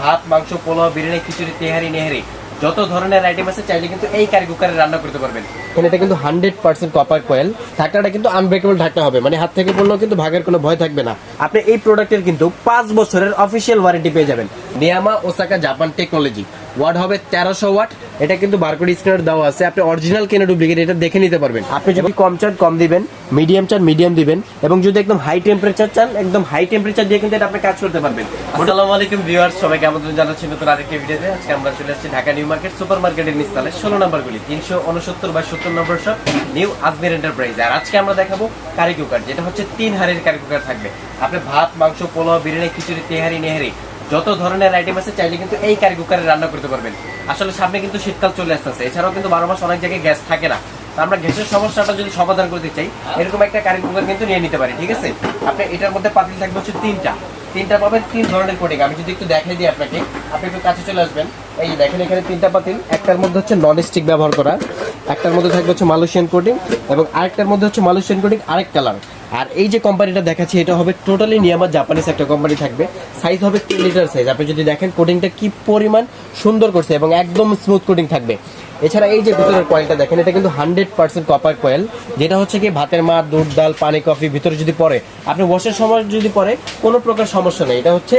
ভাত মাংস পোলাও বিরিয়ানি খিচুড়ি তেহারি নেহারি যত ধরনের আইটেম আছে চাইলে কিন্তু এই কারি কুকারে রান্না করতে পারবেন। এখানে এটা কিন্তু হান্ড্রেড পার্সেন্ট কপার কয়েল ঢাকনাটা কিন্তু আনব্রেকেবল ঢাকনা হবে মানে হাত থেকে পড়লেও কিন্তু ভাগের কোনো ভয় থাকবে না। আপনি এই প্রোডাক্টের কিন্তু পাঁচ বছরের অফিসিয়াল ওয়ারেন্টি পেয়ে যাবেন। Niyama Osaka Japan technology watt হবে তেরোশো ওয়াট। এটা কিন্তু বারকোড স্ক্যানার দেওয়া আছে। আপনি অরিজিনাল কেনা ডুপ্লিকেট এটা দেখে নিতে পারবেন। আপনি যদি কম চান, কম দিবেন। মিডিয়াম চান মিডিয়াম দিবেন। এবং যদি একদম হাই টেম্পারেচার চান, একদম হাই টেম্পারেচার দিয়ে কিন্তু এটা আপনি কাজ করতে পারবেন। আসসালামু আলাইকুম ভিউয়ার্স সবাইকে আমন্ত্রণ জানাচ্ছি নতুন আরেকটি ভিডিওতে। আজকে আমরা চলে আসছি ঢাকা নিউ মার্কেট সুপার মার্কেটের নিস্তালে ষোলো নম্বর গুলি তিনশো উনসত্তর বা সত্তর নম্বর সব নিউ আজমির এন্টারপ্রাইজ আর আজকে আমরা দেখাবো কারি কুকার, যেটা হচ্ছে তিন হাড়ির কারি কুকার থাকবে। আপনি ভাত, মাংস, পোলাও, বিরিয়ানি, খিচুড়ি, তেহারি, নেহারি যত ধরনের আইটেম আছে, চাইলে কিন্তু এই কারি কুকারে রান্না করতে পারবেন। আসলে সামনে কিন্তু শীতকাল চলে আসতেছে। এছাড়াও কিন্তু বারো মাস অনেক জায়গায় গ্যাস থাকে না। আমরা গ্যাসের সমস্যাটা যদি সমাধান করতে চাই, এরকম একটা কারি কুকার কিন্তু নিয়ে নিতে পারি, ঠিক আছে? আপনি এটার মধ্যে পাতিল থাকবে হচ্ছে তিনটা। তিনটা পাবেন তিন ধরনের কোটিং আমি যদি একটু দেখাই দিই আপনাকে। আপনি একটু কাছে চলে আসবেন। এই দেখেন এখানে তিনটা পাতিল। একটার মধ্যে হচ্ছে নন স্টিক ব্যবহার করা। একটার মধ্যে থাকবে হচ্ছে মালয়েশিয়ান কোটিং এবং আরেকটার মধ্যে হচ্ছে মালয়েশিয়ান কোটিং আরেক কালার আর এই যে কোম্পানিটা দেখাচ্ছি, এটা হবে টোটালি নিয়ামা জাপানিজ একটা কোম্পানি থাকবে। সাইজ হবে তিন লিটার সাইজ আপনি যদি দেখেন কোটিংটা কি পরিমাণ সুন্দর করছে এবং একদম স্মুথ কোটিং থাকবে। এছাড়া এই যে ভিতরের কয়েলটা দেখেন, এটা কিন্তু হান্ড্রেড পার্সেন্ট কপার কয়েল যেটা হচ্ছে কি ভাতের মাছ, দুধ, ডাল, পানি কফি ভিতরে যদি পড়ে, আপনি বসের সময় যদি পড়ে, কোনো প্রকার সমস্যা নেই। এটা হচ্ছে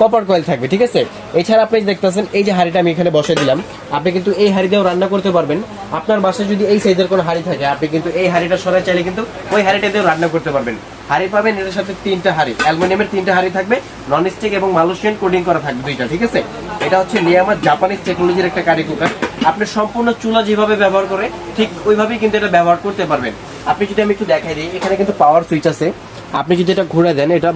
কপার কয়েল থাকবে, ঠিক আছে? এছাড়া আপনি দেখতেছেন, এই যে হাঁড়িটা আমি এখানে বসে দিলাম, আপনি কিন্তু এই হাঁড়ি দিয়েও রান্না করতে পারবেন। আপনার বাসায় যদি এই সাইজের কোনো হাঁড়ি থাকে, আপনি কিন্তু এই হাঁড়িটা সরাই চাইলে কিন্তু ওই হাঁড়িটা দিয়েও রান্না করতে পারবেন। হাঁড়ি পাবেন এর সাথে তিনটা হাঁড়ি, অ্যালুমিনিয়ামের তিনটা হাঁড়ি থাকবে নন স্টিক এবং মালয়েশিয়ান কোডিং করা থাকবে দুইটা, ঠিক আছে? এটা হচ্ছে নিয়ামার জাপানিজ টেকনোলজির একটা কারি কুকার আপনি সম্পূর্ণ চুলা যেভাবে ব্যবহার করে, ঠিক ওইভাবেই কিন্তু এটা ব্যবহার করতে পারবেন। আপনি যদি আমি একটু দেখাই দিই, এখানে কিন্তু পাওয়ার সুইচ আছে। আপনি যদি এটা ঘুরে দেন, এটা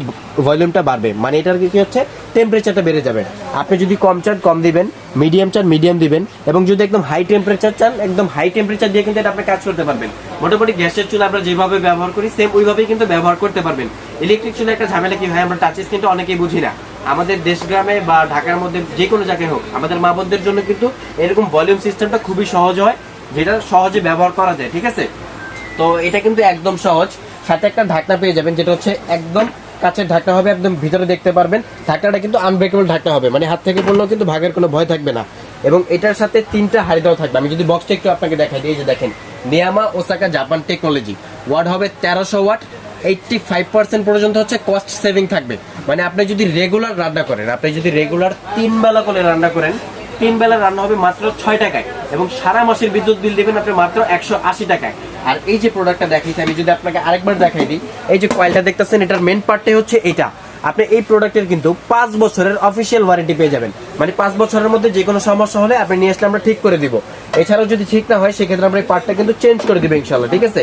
ভলিউমটা বাড়বে। মানে এটার কি হচ্ছে? টেম্পারেচারটা বেড়ে যাবে। আপনি যদি কম চান, কম দিবেন। মিডিয়াম চান মিডিয়াম দিবেন। এবং যদি একদম হাই টেম্পারেচার চান, একদম হাই টেম্পারেচার দিয়ে কিন্তু এটা আপনি কাজ করতে পারবেন। মোটামুটি গ্যাসের চুলা আমরা যেভাবে ব্যবহার করি সেম ওইভাবেই কিন্তু ব্যবহার করতে পারবেন। ইলেকট্রিক চুলা একটা ঝামেলা কি হয়? আমরা টাচ স্ক্রিনটা অনেকেই বুঝি না। আমাদের দেশ গ্রামে বা ঢাকার মধ্যে যে কোনো জায়গায় হোক, আমাদের মা বোনদের জন্য কিন্তু এরকম ভলিউম সিস্টেমটা খুবই সহজ হয়, যেটা সহজে ব্যবহার করা যায়, ঠিক আছে? তো এটা কিন্তু একদম সহজ। সাথে একটা ঢাকনা পেয়ে যাবেন, যেটা হচ্ছে একদম কাছের ঢাকনা হবে, একদম ভিতরে দেখতে পারবেন। ঢাকনাটা কিন্তু আনব্রেকেবল ঢাকনা হবে মানে হাত থেকে পড়লেও কিন্তু ভাগের কোনো ভয় থাকবে না। এবং এটার সাথে তিনটা হাড়ি দেওয়া থাকবে। আমি যদি বক্সটা একটু আপনাকে দেখাই দিই যে দেখেন Niyama Osaka Japan technology watt হবে তেরোশো ওয়াট এইটটি ফাইভ পার্সেন্ট পর্যন্ত হচ্ছে কস্ট সেভিং থাকবে। মানে আপনি যদি রেগুলার রান্না করেন, আপনি যদি রেগুলার তিন বেলা করে রান্না করেন তিন বেলা রান্না হবে মাত্র ছয় টাকায় এবং সারা মাসের বিদ্যুৎ বিল দেবেন আপনি মাত্র একশো আশি টাকায়। আর এই যে প্রোডাক্টটা দেখাইছি, আমি যদি আপনাকে আরেকবার দেখাই দিই, এই যে কয়েলটা দেখতেছেন, এটার মেন পার্টটাই হচ্ছে এটা। আপনি এই প্রোডাক্টের কিন্তু পাঁচ বছরের অফিসিয়াল ওয়ারেন্টি পেয়ে যাবেন। মানে পাঁচ বছরের মধ্যে যে কোনো সমস্যা হলে আপনি নিয়ে আসলে আমরা ঠিক করে দিব। এছাড়াও যদি ঠিক না হয়, সেক্ষেত্রে আমরা এই পার্টটা কিন্তু চেঞ্জ করে দিব ইনশাল্লাহ ঠিক আছে?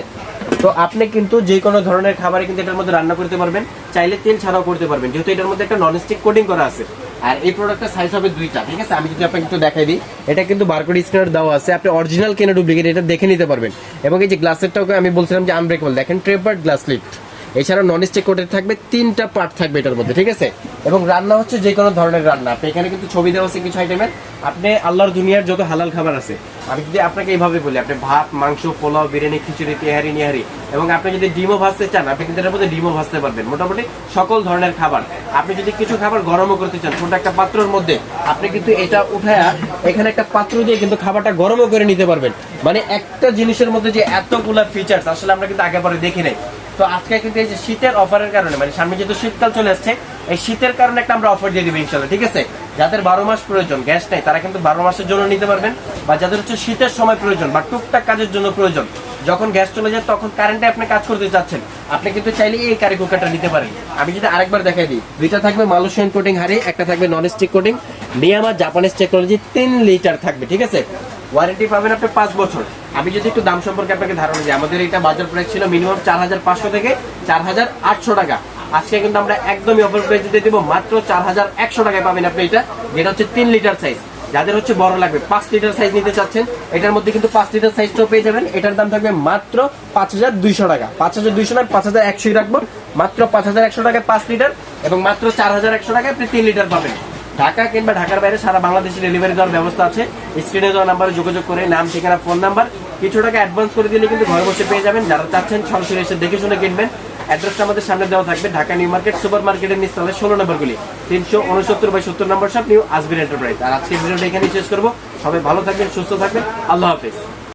তো আপনি কিন্তু যে কোনো ধরনের খাবারে কিন্তু এটার মধ্যে রান্না করতে পারবেন, চাইলে তেল ছাড়াও করতে পারবেন। যেহেতু এটার মধ্যে একটা ননস্টিক কোটিং করা আছে। আর এই প্রোডাক্টের সাইজ হবে দুইটা, ঠিক আছে? আমি যদি আপনাকে একটু দেখাই দিই। এটা কিন্তু বারকোড স্ক্যানার দেওয়া আছে। আপনি অরিজিনাল কেনা ডুপ্লিকেট এটা দেখে নিতে পারবেন। এবং এই যে গ্লাসেরটাও আমি বলছিলাম যে আনব্রেকেবল দেখেন ট্রেপার গ্লাস লিফট এছাড়াও নন স্টিক কোটের থাকবে, তিনটা পার্ট থাকবে এটার মধ্যে, ঠিক আছে? এবং রান্না হচ্ছে যে কোনো ধরনের রান্না। আপনি এখানে কিন্তু ছবি দেওয়া আছে কিছু আইটেমের আপনি আল্লাহর দুনিয়ার যত হালাল খাবার আছে, আমি যদি আপনাকে এইভাবে বলি, আপনি ভাত, মাংস, পোলাও, বিরিয়ানি, খিচুড়ি তেহারি নিহারি, এবং আপনি যদি ডিমও ভাজতে চান, আপনি কিন্তু এটার মধ্যে ডিমও ভাজতে পারবেন। মোটামুটি সকল ধরনের খাবার। আপনি যদি কিছু খাবার গরমও করতে চান, ছোট একটা পাত্রর মধ্যে, আপনি কিন্তু এটা উঠায়া এখানে একটা পাত্র দিয়ে কিন্তু খাবারটা গরমও করে নিতে পারবেন। মানে একটা জিনিসের মধ্যে যে এতগুলা ফিচার্স আসলে আমরা কিন্তু আগে পরে দেখি নাই। তো আজকে কিন্তু এই যে শীতের অফারের কারণে মানে সামনে যেহেতু শীতকাল চলে আসছে, এই শীতের কারণে একটা আমরা অফার দিয়ে দিবো ইনশাল্লাহ, ঠিক আছে? যাদের বারো মাস প্রয়োজন গ্যাস নেই, তারা কিন্তু বারো মাসের জন্য নিতে পারবেন, বা যাদের হচ্ছে শীতের সময় প্রয়োজন, বা টুকটাক কাজের জন্য প্রয়োজন যখন গ্যাস চলে যায়, তখন কারেন্টে আপনি কাজ করতে চাচ্ছেন। আপনি কিন্তু চাইলে এই কারি কুকারটা নিতে পারেন। আমি যদি আরেকবার দেখাই দিই, দুইটা থাকবে মালয়েশিয়ান কোটিং হাড়ি, একটা থাকবে non stick coating Niyama Japanese technology তিন লিটার থাকবে, ঠিক আছে? ওয়ারেন্টি পাবেন আপনি পাঁচ বছর। আমি যদি একটু দাম সম্পর্কে আপনাকে ধারণা দিই, আমাদের এটা বাজার প্রাইস ছিল মিনিমাম চার হাজার পাঁচশো থেকে চার হাজার আটশো টাকা। আজকে কিন্তু আমরা একদমই অফার প্রাইস দিয়ে দেবো, মাত্র চার হাজার একশো টাকায় পাবেন আপনি এটা, যেটা হচ্ছে তিন লিটার সাইজ যাদের হচ্ছে বড় লাগবে, পাঁচ লিটার সাইজ নিতে চাচ্ছেন, এটার মধ্যে কিন্তু পাঁচ লিটার সাইজটাও পেয়ে যাবেন। এটার দাম থাকবে মাত্র পাঁচ হাজার দুইশো টাকা। পাঁচ হাজার দুইশো না পাঁচ হাজার একশোই রাখব। মাত্র পাঁচ হাজার একশো টাকায় পাঁচ লিটার এবং মাত্র চার হাজার একশো টাকায় আপনি তিন লিটার পাবেন। ঢাকা কিংবা ঢাকার বাইরে সারা বাংলাদেশে ডেলিভারি দেওয়ার ব্যবস্থা আছে। স্ক্রিনে দেওয়া নাম্বারে যোগাযোগ করে, নাম, ঠিকানা ফোন নাম্বার কিছু টাকা অ্যাডভান্স করে দিলে কিন্তু ঘরে বসে পেয়ে যাবেন। যারা চাচ্ছেন সরাসরি এসে দেখে শুনে কিনবেন। অ্যাড্রেসটা আমাদের সামনে দেওয়া থাকবে ঢাকা নিউ মার্কেট সুপার মার্কেটের নিচতলে ষোলো নম্বর গুলি, তিনশো উনসত্তর বাই সত্তর নম্বর সব নিউ আসবির এন্টারপ্রাইজ আর আজকের ভিডিওটা এখানে শেষ করব। সবাই ভালো থাকবেন, সুস্থ থাকবেন। আল্লাহ হাফেজ।